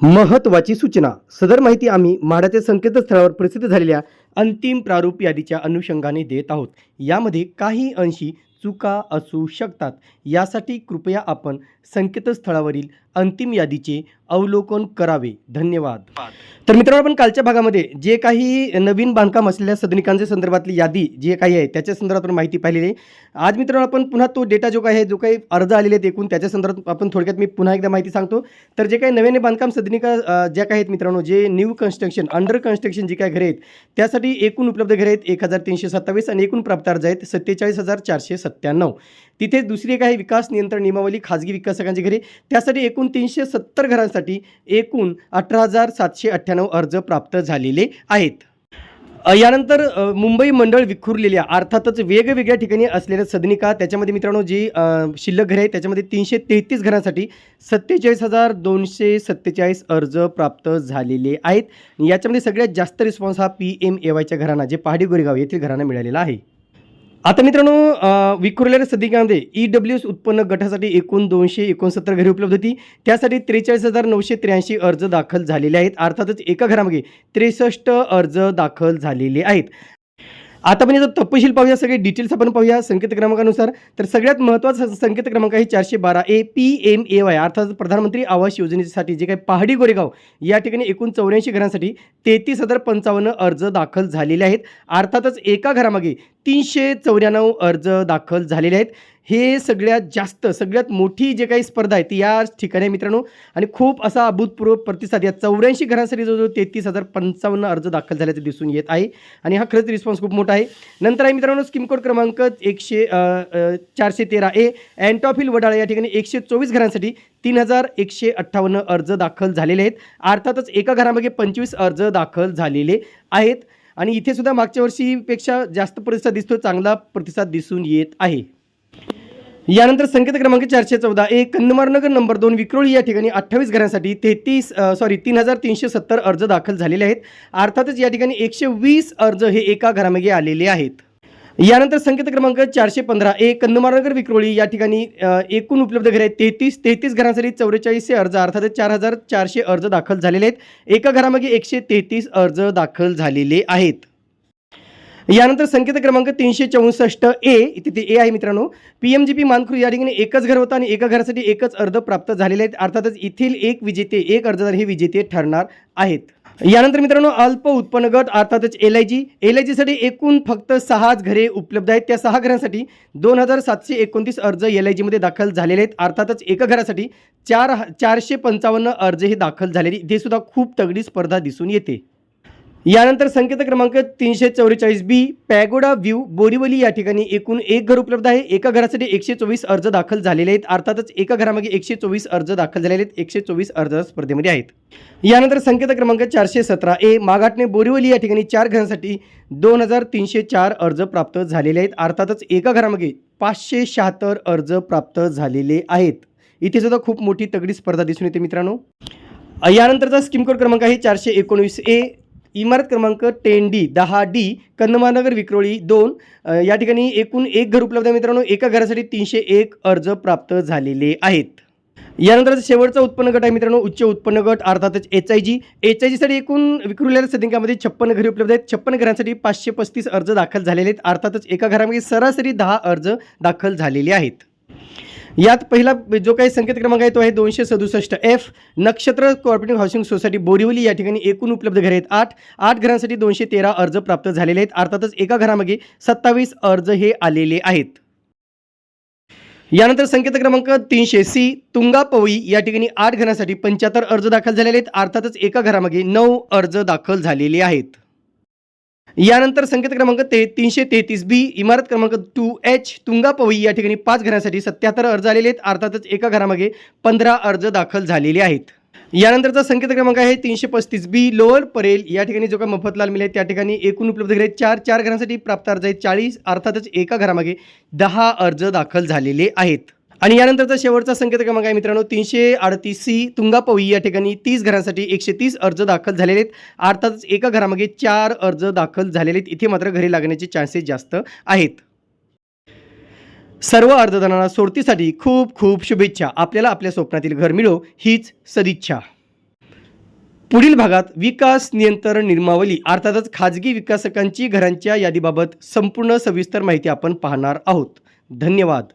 महत्त्वाची सूचना. सदर माहिती आम्ही म्हाडाच्या संकेतस्थळावर प्रसिद्ध झालेल्या अंतिम प्रारूप यादीच्या अनुषंगाने देत आहोत. यामध्ये काही अंशी चुका असू शकतात. यासाठी कृपया आपण संकेतस्थळावरील अंतिम यादीचे अवलोकन करावे. धन्यवाद. तर मित्रांनो आपण कालच्या भागामध्ये जे काही नवीन बांधकाम असलेल्या सदनिकांच्या संदर्भातली यादी जे काही आहे त्याच्या संदर्भात आपण माहिती पाहिलेली आहे. आज मित्रांनो आपण पुन्हा तो डेटा जो काही आहे जो काही अर्ज आलेले आहेत एकूण त्याच्या संदर्भात आपण थोडक्यात मी पुन्हा एकदा माहिती सांगतो. तर जे काही नव्याने बांधकाम सदनिका ज्या काही आहेत मित्रांनो जे न्यू कन्स्ट्रक्शन अंडर कन्स्ट्रक्शन जी काय घरे आहेत त्यासाठी एकूण उपलब्ध घरे आहेत एक हजार तीनशे सत्तावीस आणि एकूण प्राप्त अर्ज आहेत सत्तेचाळीस हजार चारशे सत्त्याण्णव. तिथे दुसरी काही विकास नियंत्रण नियमावली खाजगी विकासकांची घरे. त्यासाठी एकूण तीनशे सत्तर घरांसाठी एकूण अठरा हजार सातशे अठ्ठ्याण्णव अर्ज प्राप्त झालेले आहेत. यानंतर मुंबई मंडळ विखुरलेल्या अर्थातच वेगवेगळ्या ठिकाणी असलेल्या सदनिका त्याच्यामध्ये मित्रांनो जी शिल्लक घरे आहे त्याच्यामध्ये तीनशे तेहतीस घरांसाठी सत्तेचाळीस हजार दोनशे सत्तेचाळीस अर्ज प्राप्त झालेले आहेत. याच्यामध्ये सगळ्यात जास्त रिस्पॉन्स हा पी एम ए वायच्या घरांना जे पहाडी गोरेगाव येथील घरांना मिळालेला आहे. आता मित्रांनो अ, विखुरलेल्या सदनिकामध्ये ई डब्ल्यू एस उत्पन्न गटासाठी एकूण दोनशे एकोणसत्तर घरे उपलब्ध होती. त्यासाठी त्रेचाळीस हजार नऊशे त्र्याऐंशी अर्ज दाखल झालेले आहेत. अर्थातच एका घरामागे त्रेसष्ट अर्ज दाखल झालेले आहेत. आता पण याचा तपशील पाहूया सगळे डिटेल्स आपण पाहूया संकेत क्रमांकानुसार. तर सगळ्यात महत्त्वाचा संकेत क्रमांक आहे चारशे बारा A P M A Y. अर्थात प्रधानमंत्री आवास योजनेसाठी जे काही पहाडी गोरेगाव या ठिकाणी एकूण चौऱ्याऐंशी घरांसाठी तेहतीस हजार पंचावन्न अर्ज दाखल झालेले आहेत. अर्थातच एका घरामागे तीनशे चौऱ्याण्णव अर्ज दाखल झालेले आहेत. हे सगळ्यात जास्त सगळ्यात मोठी जे काही स्पर्धा आहे ती या ठिकाणी आहे मित्रांनो. आणि खूप असा अभूतपूर्व प्रतिसाद या चौऱ्याऐंशी घरांसाठी जवळजवळ तेहतीस हजार पंचावन्न अर्ज दाखल झाल्याचं दिसून येत आहे. आणि हा खरंच रिस्पॉन्स खूप मोठा आहे. नंतर आहे मित्रांनो स्कीम कोड क्रमांक एकशे चारशे तेरा ए अँटॉफिल वडाळा या ठिकाणी एकशे चोवीस घरांसाठी तीन हजार एकशे अठ्ठावन्न अर्ज दाखल झालेले आहेत. अर्थातच एका घरामागे पंचवीस अर्ज दाखल झालेले आहेत. आणि इथे सुद्धा मागच्या वर्षीपेक्षा जास्त प्रतिसाद दिसतो चांगला प्रतिसाद दिसून येत आहे. यानंतर संकेत क्रमांक चारशे चौदा एक कंदमारनगर नंबर दोन विक्रोळी या ठिकाणी अठ्ठावीस घरांसाठी तेहतीस सॉरी तीन हजार तीनशे सत्तर अर्ज दाखल झालेले आहेत. अर्थातच या ठिकाणी एकशे वीस अर्ज हे एका घरामागे आलेले आहेत. यानंतर संकेत क्रमांक चारशे पंधरा एक कंदमारनगर विक्रोळी या ठिकाणी एकूण उपलब्ध घरे आहेत. तेहतीस तेहतीस घरांसाठी चौवेचाळीसशे अर्ज अर्थातच चार हजार चारशे अर्ज दाखल झालेले आहेत. एका घरामागे एकशे तेहतीस अर्ज दाखल झालेले आहेत. यानंतर संकेत क्रमांक तीनशे चौसष्ट ए तिथे ए आहे मित्रांनो. P M G P Mankhurd या ठिकाणी एकच घर होतं आणि एका घरासाठी एकच अर्ज प्राप्त झालेले आहेत. अर्थातच येथील एक विजेते एक अर्जदार हे विजेते ठरणार आहेत. यानंतर मित्रांनो अल्प उत्पन्न गट अर्थातच L I G L I जीसाठी एकूण फक्त सहाच घरे उपलब्ध आहेत. त्या सहा घरांसाठी दोन हजार सातशे एकोणतीस अर्ज एल आय जीमध्ये दाखल झालेले आहेत. अर्थातच एका घरासाठी चार चारशे पंचावन्न अर्ज हे दाखल झालेले. इथे सुद्धा खूप तगडी स्पर्धा दिसून येते. यानंतर संकेत क्रमांक तीनशे चौवेचाळीस बी पॅगोडा व्ह्यू बोरीवली या ठिकाणी एकूण एक घर उपलब्ध आहे. एका घरासाठी एकशे चोवीस अर्ज दाखल झालेले आहेत. अर्थातच एका घरामागे एकशे चोवीस अर्ज दाखल झालेले आहेत. एकशे चोवीस अर्ज स्पर्धेमध्ये आहेत. यानंतर संकेत क्रमांक चारशे सतरा ए माघाटने बोरीवली या ठिकाणी चार घरांसाठी दोन हजार तीनशे चार अर्ज प्राप्त झालेले आहेत. अर्थातच एका घरामागे पाचशे शहात्तर अर्ज प्राप्त झालेले आहेत. इथे सुद्धा खूप मोठी तगडी स्पर्धा दिसून येते मित्रांनो. यानंतरचा स्कीम कोड क्रमांक आहे चारशे एकोणवीस ए. इमारत क्रमांक टेन डी दहा डी कन्नमानगर विक्रोळी दोन या ठिकाणी एकूण एक घर उपलब्ध आहे मित्रांनो. एका घरासाठी तीनशे एक अर्ज प्राप्त झालेले आहेत. यानंतर शेवटचा उत्पन्न गट आहे मित्रांनो. उच्च उत्पन्न गट अर्थातच H I G H I जीसाठी एकूण विखुरलेल्या सदिंकामध्ये छप्पन घरी उपलब्ध आहेत. छप्पन घरांसाठी पाचशे पस्तीस अर्ज दाखल झालेले आहेत. अर्थातच एका घरामध्ये सरासरी दहा अर्ज दाखल झालेले आहेत. यात पहिला जो काही संकेत क्रमांक आहे तो आहे दोनशे सदुसष्ट एफ नक्षत्र कोऑपरेटिव्ह हाऊसिंग सोसायटी बोरिवली या ठिकाणी एकूण उपलब्ध घरे आहेत. आठ आठ घरांसाठी दोनशे तेरा अर्ज प्राप्त झालेले आहेत. अर्थातच एका घरामागे सत्तावीस अर्ज हे आलेले आहेत. यानंतर संकेत क्रमांक तीनशे सी तुंगा पवई या ठिकाणी आठ घरांसाठी पंच्याहत्तर अर्ज दाखल झालेले आहेत. अर्थातच एका घरामागे नऊ अर्ज दाखल झालेले आहेत. यानंतर संकेत क्रमांक ते तीनशे तेहतीस बी इमारत क्रमांक टू एच तुंगापवी या ठिकाणी पाच घरांसाठी सत्याहत्तर अर्ज आलेले आहेत. अर्थातच एका घरामागे पंधरा अर्ज दाखल झालेले आहेत. यानंतरचा संकेत क्रमांक आहे तीनशे पस्तीस बी लोअर परेल या ठिकाणी जो काही मफतलाल मिळेल त्या ठिकाणी एकूण उपलब्ध घरे चार चार घरांसाठी प्राप्त अर्ज आहेत चाळीस. अर्थातच एका घरामागे दहा अर्ज दाखल झालेले आहेत. आणि यानंतरचा शेवटचा संकेत क्रमांक आहे मित्रांनो तीनशे अडतीस सी तुंगापवी या ठिकाणी तीस घरांसाठी एकशे तीस अर्ज दाखल झालेले आहेत. अर्थातच एका घरामागे चार अर्ज दाखल झालेले आहेत. इथे मात्र घरी लागण्याचे चान्सेस जास्त आहेत. सर्व अर्जदारांना सोडतीसाठी खूप खूप शुभेच्छा. आपल्याला आपल्या स्वप्नातील घर मिळो हीच सदिच्छा. पुढील भागात विकास नियंत्रण नियमावली अर्थातच खाजगी विकासकांची घरांच्या यादीबाबत संपूर्ण सविस्तर माहिती आपण पाहणार आहोत. धन्यवाद.